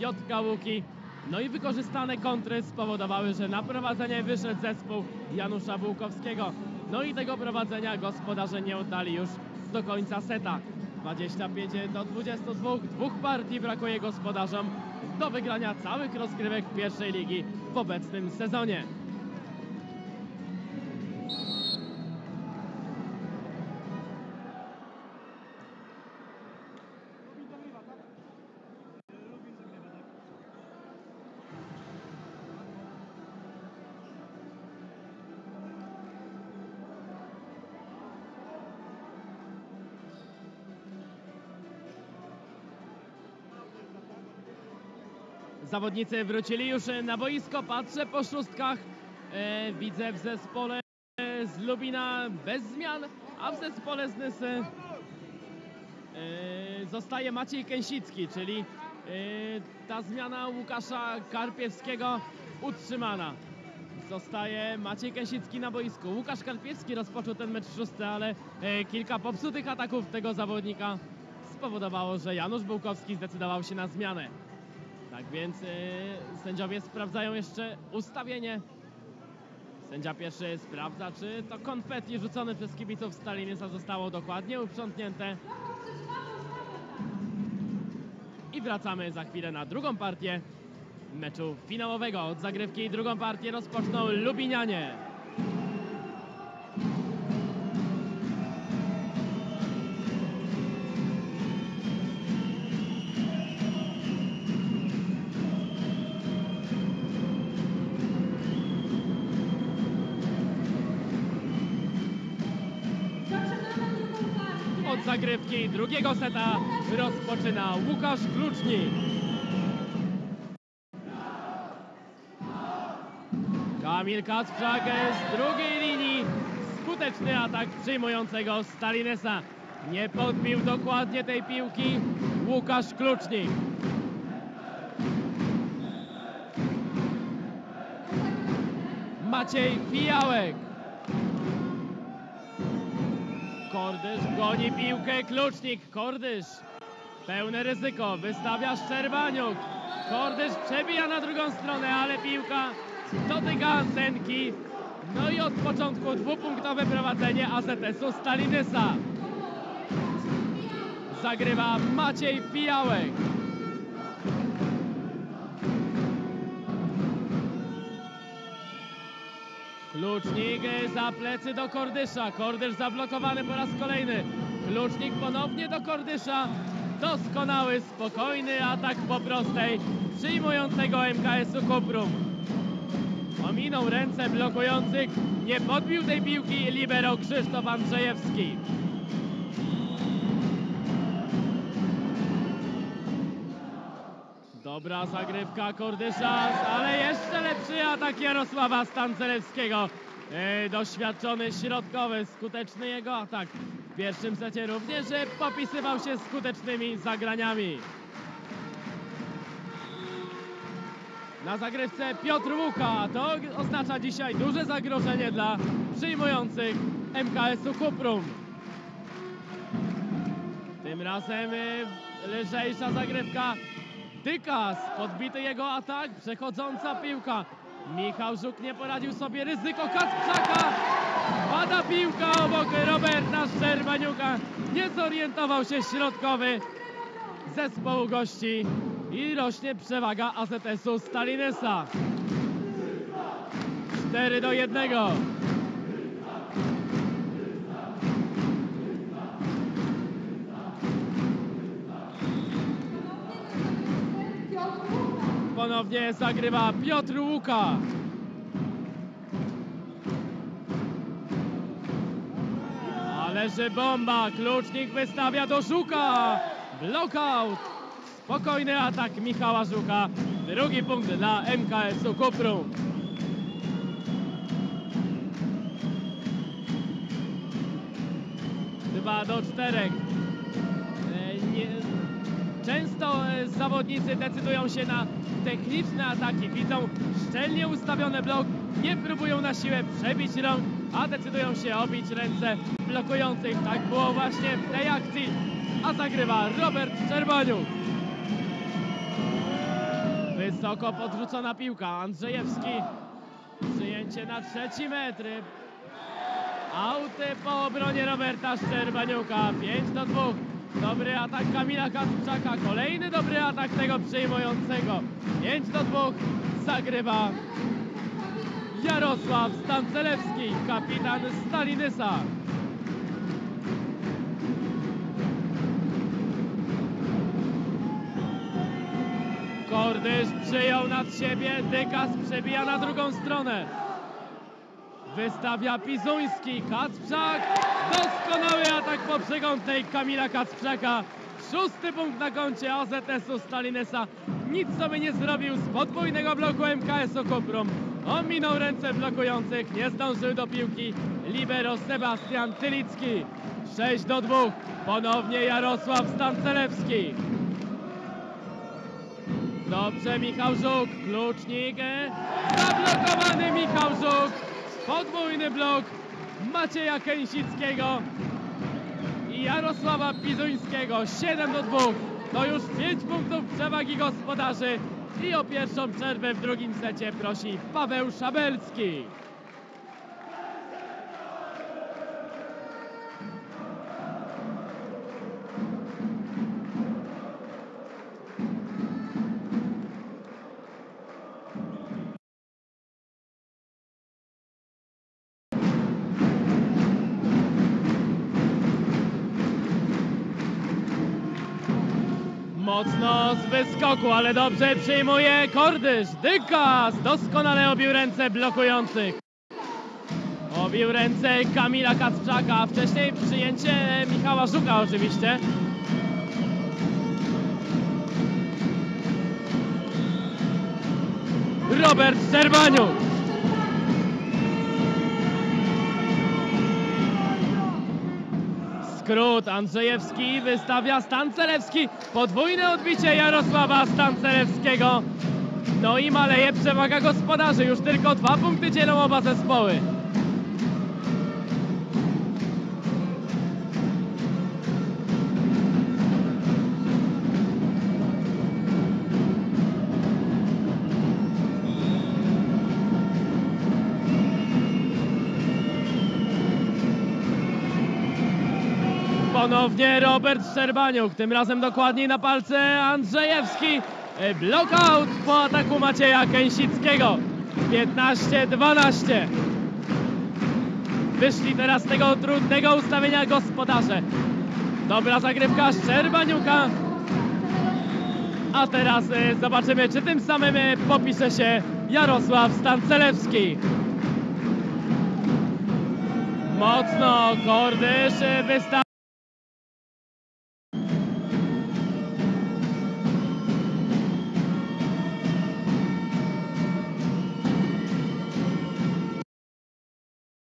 Piotrka Łuki. No i wykorzystane kontry spowodowały, że na prowadzenie wyszedł zespół Janusza Bułkowskiego. No i tego prowadzenia gospodarze nie oddali już do końca seta. 25 do 22, dwóch partii brakuje gospodarzom do wygrania całych rozgrywek pierwszej ligi w obecnym sezonie. Zawodnicy wrócili już na boisko. Patrzę po szóstkach. E, widzę w zespole z Lubina bez zmian, a w zespole z Nysy e, zostaje Maciej Kęsicki, czyli e, ta zmiana Łukasza Karpiewskiego utrzymana. Zostaje Maciej Kęsicki na boisku. Łukasz Karpiewski rozpoczął ten mecz szósty, ale e, kilka popsutych ataków tego zawodnika spowodowało, że Janusz Bułkowski zdecydował się na zmianę. Tak więc yy, sędziowie sprawdzają jeszcze ustawienie. Sędzia pierwszy sprawdza, czy to konfetti rzucone przez kibiców Stalinisa zostało dokładnie uprzątnięte. I wracamy za chwilę na drugą partię meczu finałowego. Od zagrywki drugą partię rozpoczną Lubinianie. Od zagrywki drugiego seta rozpoczyna Łukasz Klucznik. Kamil Kacprzak z drugiej linii. Skuteczny atak przyjmującego Stalinesa. Nie podbił dokładnie tej piłki Łukasz Klucznik. Maciej Pijałek. Kordysz goni piłkę, Klucznik, Kordysz. Pełne ryzyko, wystawia Szczerbaniuk. Kordysz przebija na drugą stronę, ale piłka dotyka antenki. No i od początku dwupunktowe prowadzenie AZS-u Stalinysa. Zagrywa Maciej Pijałek. Klucznik za plecy do Kordysza. Kordysz zablokowany po raz kolejny. Klucznik ponownie do Kordysza. Doskonały, spokojny atak po prostej przyjmującego MKS-u Kuprum. Ominął ręce blokujących. Nie podbił tej piłki libero Krzysztof Andrzejewski. Dobra zagrywka Kordysza, ale jeszcze lepszy atak Jarosława Stancelewskiego. E, doświadczony środkowy, skuteczny jego atak. W pierwszym secie również popisywał się skutecznymi zagraniami. Na zagrywce Piotr Łuka. To oznacza dzisiaj duże zagrożenie dla przyjmujących MKS-u Kuprum. Tym razem e, lżejsza zagrywka Dykas, podbity jego atak, przechodząca piłka. Michał Żuk nie poradził sobie, ryzyko Kacprzaka. Pada piłka obok Roberta Szczerbaniuka. Nie zorientował się środkowy zespołu gości i rośnie przewaga AZS-u Stalinesa. 4 do 1. Ponownie zagrywa Piotr Łuka. Ależy bomba, klucznik wystawia do Żuka. Blockout. Spokojny atak Michała Żuka. Drugi punkt dla MKS-u Kuprum. Dwa do czterech. Często e, zawodnicy decydują się na techniczne ataki. Widzą szczelnie ustawiony blok, nie próbują na siłę przebić rąk, a decydują się obić ręce blokujących. Tak było właśnie w tej akcji, a zagrywa Robert Czerwoniuk. Wysoko podrzucona piłka. Andrzejewski. Przyjęcie na trzeci metr. Auty po obronie Roberta Szczerbaniuka. 5 do 2. Dobry atak Kamila Kacprzaka. Kolejny dobry atak tego przyjmującego. 5 do 2. Zagrywa Jarosław Stancelewski, kapitan Stalinysa. Kordysz przyjął nad siebie, Dykas przebija na drugą stronę. Wystawia Pizuński, Kacprzak, doskonały atak po przeglądnej Kamila Kacprzaka. Szósty punkt na koncie AZS-u Stalinesa. Nic sobie nie zrobił z podwójnego bloku MKS-u Koprom. Ominął ręce blokujących, nie zdążył do piłki. Libero Sebastian Tylicki. 6 do 2. Ponownie Jarosław Stancelewski. Dobrze Michał Żuk, klucznik, e, zablokowany Michał Żuk, podwójny blok Macieja Kęsickiego i Jarosława Pizuńskiego, 7 do 2, to już 5 punktów przewagi gospodarzy. I o pierwszą przerwę w drugim secie prosi Paweł Szabelski. Mocno z wyskoku, ale dobrze przyjmuje Kordysz. Dykas doskonale obił ręce blokujących. Obił ręce Kamila Kacprzaka, a wcześniej przyjęcie Michała Żuka oczywiście. Robert Szczerbaniuk. Skrót Andrzejewski wystawia Stancelewski. Podwójne odbicie Jarosława Stancelewskiego. No i maleje przewaga gospodarzy. Już tylko dwa punkty dzielą oba zespoły. Ponownie Robert Szczerbaniuk, tym razem dokładniej na palce Andrzejewski. E, Blockout po ataku Macieja Kęsickiego. 15-12. Wyszli teraz z tego trudnego ustawienia gospodarze. Dobra zagrywka Szczerbaniuka. A teraz e, zobaczymy, czy tym samym e, popisze się Jarosław Stancelewski. Mocno Kordysz e,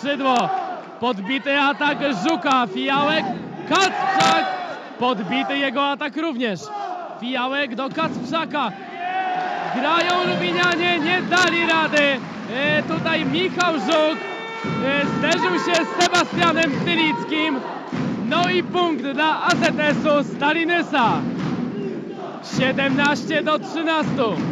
skrzydło. Podbity atak Żuka, Fijałek, Kacprzak. Podbity jego atak również. Fijałek do Kacprzaka. Grają Lubinianie, nie dali rady. E, tutaj Michał Żuk e, zderzył się z Sebastianem Tylickim. No i punkt dla AZS-u Stalinysa. 17 do 13.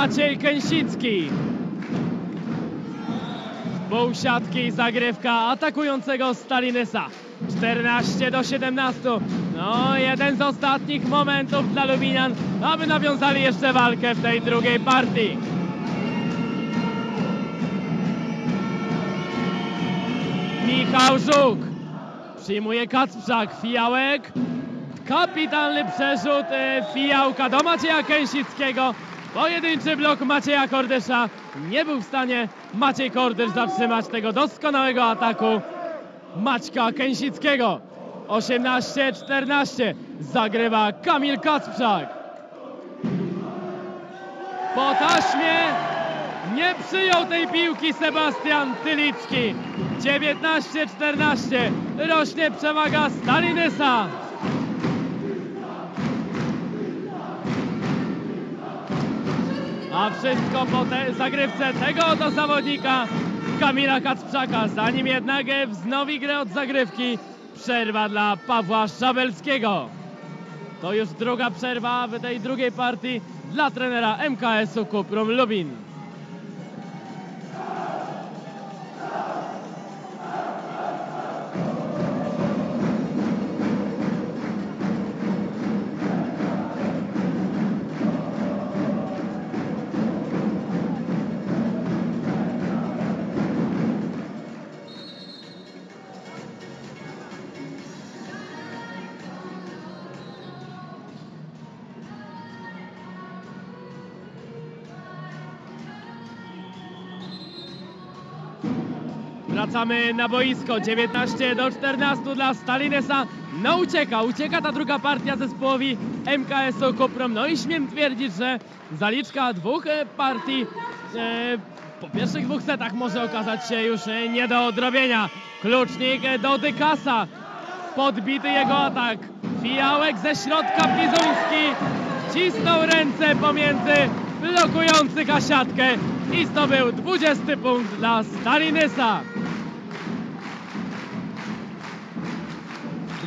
Maciej Kęsicki. Pół siatki zagrywka atakującego Stalinesa. 14 do 17. No, jeden z ostatnich momentów dla Lubinian, aby nawiązali jeszcze walkę w tej drugiej partii. Michał Żuk. Przyjmuje Kacprzak. Fijałek. Kapitalny przerzut e, Fijałka do Macieja Kęsickiego. Pojedynczy blok Macieja Kordysza. Nie był w stanie Maciej Kordysz zatrzymać tego doskonałego ataku Maćka Kęsickiego. 18-14 zagrywa Kamil Kacprzak. Po taśmie nie przyjął tej piłki Sebastian Tylicki. 19-14 rośnie przewaga Stalinysa. A wszystko po te zagrywce tego oto zawodnika Kamila Kacprzaka. Zanim jednak wznowi grę od zagrywki, przerwa dla Pawła Szabelskiego. To już druga przerwa w tej drugiej partii dla trenera MKS-u Kuprum Lubin. Wracamy na boisko. 19 do 14 dla Stalinesa. No ucieka, ucieka ta druga partia zespołowi MKS-u Kuprom. No i śmiem twierdzić, że zaliczka dwóch e, partii e, po pierwszych dwóch setach może okazać się już e, nie do odrobienia. Klucznik e, do Dykasa. Podbity jego atak. Fijałek ze środka Pizuński. Cisnął ręce pomiędzy blokujących a siatkę i zdobył 20 punkt dla Stalinesa.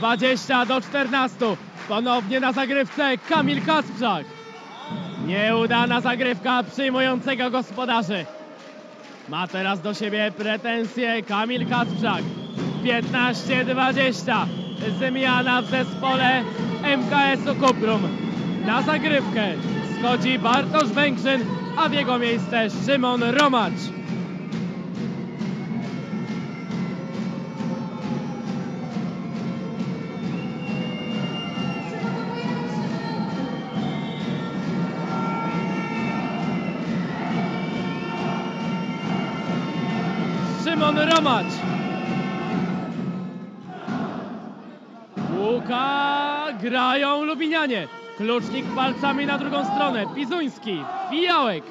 20 do 14. Ponownie na zagrywce Kamil Kasprzak. Nieudana zagrywka przyjmującego gospodarzy. Ma teraz do siebie pretensje Kamil Kasprzak. 15-20. Zmiana w zespole MKS-u Kuprum. Na zagrywkę schodzi Bartosz Węgrzyn, a w jego miejsce Szymon Romacz. Szymon Romacz. Łuka grają Lubinianie. Klucznik palcami na drugą stronę. Pizuński, Fijałek.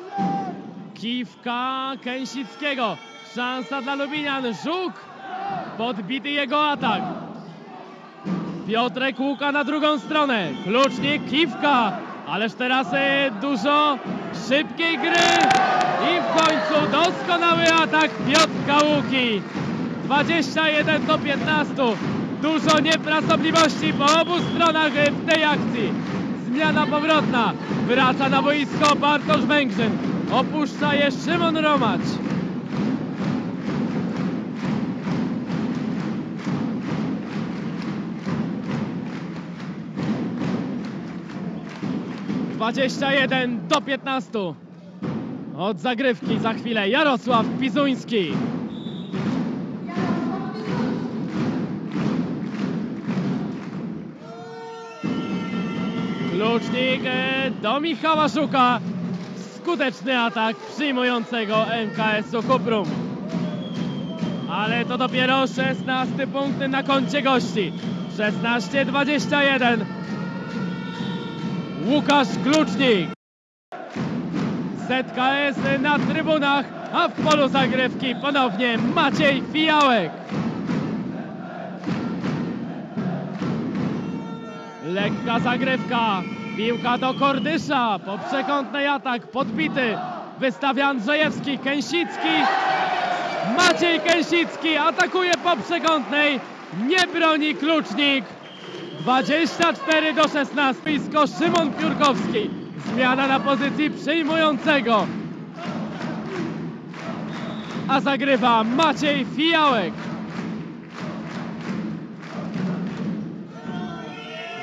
Kiwka Kęsickiego. Szansa dla Lubinian. Żuk. Podbity jego atak. Piotrek Łuka na drugą stronę. Klucznik, Kiwka. Ależ teraz e, dużo szybkiej gry. I w końcu doskonały atak Piotrka Łuki. 21 do 15. Dużo niefrasobliwości po obu stronach w tej akcji. Zmiana powrotna. Wraca na boisko Bartosz Węgrzyn. Opuszcza je Szymon Romacz. Dwadzieścia jeden do 15. Od zagrywki za chwilę Jarosław Pizuński. Klucznik e, do Michała Szuka. Skuteczny atak przyjmującego MKS-u Kuprum. Ale to dopiero 16 punkt na koncie gości. 16-21. Łukasz Klucznik. ZKS na trybunach, a w polu zagrywki ponownie Maciej Fijałek. Lekka zagrywka, piłka do Kordysza, po przekątnej atak, podbity, wystawia Andrzejewski, Kęsicki, Maciej Kęsicki atakuje po przekątnej, nie broni Klucznik. 24 do 16, blisko Szymon Piórkowski. Zmiana na pozycji przyjmującego. A zagrywa Maciej Fijałek.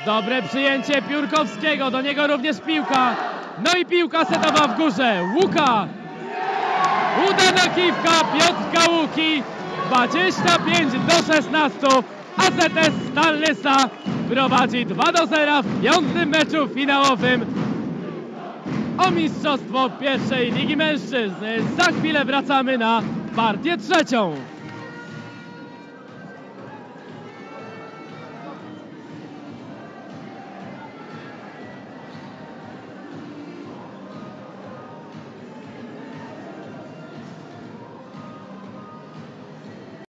Dobre przyjęcie Piórkowskiego, do niego również piłka. No i piłka setowa w górze. Łuka. Udana kiwka Piotrka Łuki. 25 do 16. AZS Stalnysa prowadzi 2 do 0 w piątym meczu finałowym o mistrzostwo pierwszej Ligi Mężczyzn. Za chwilę wracamy na partię trzecią.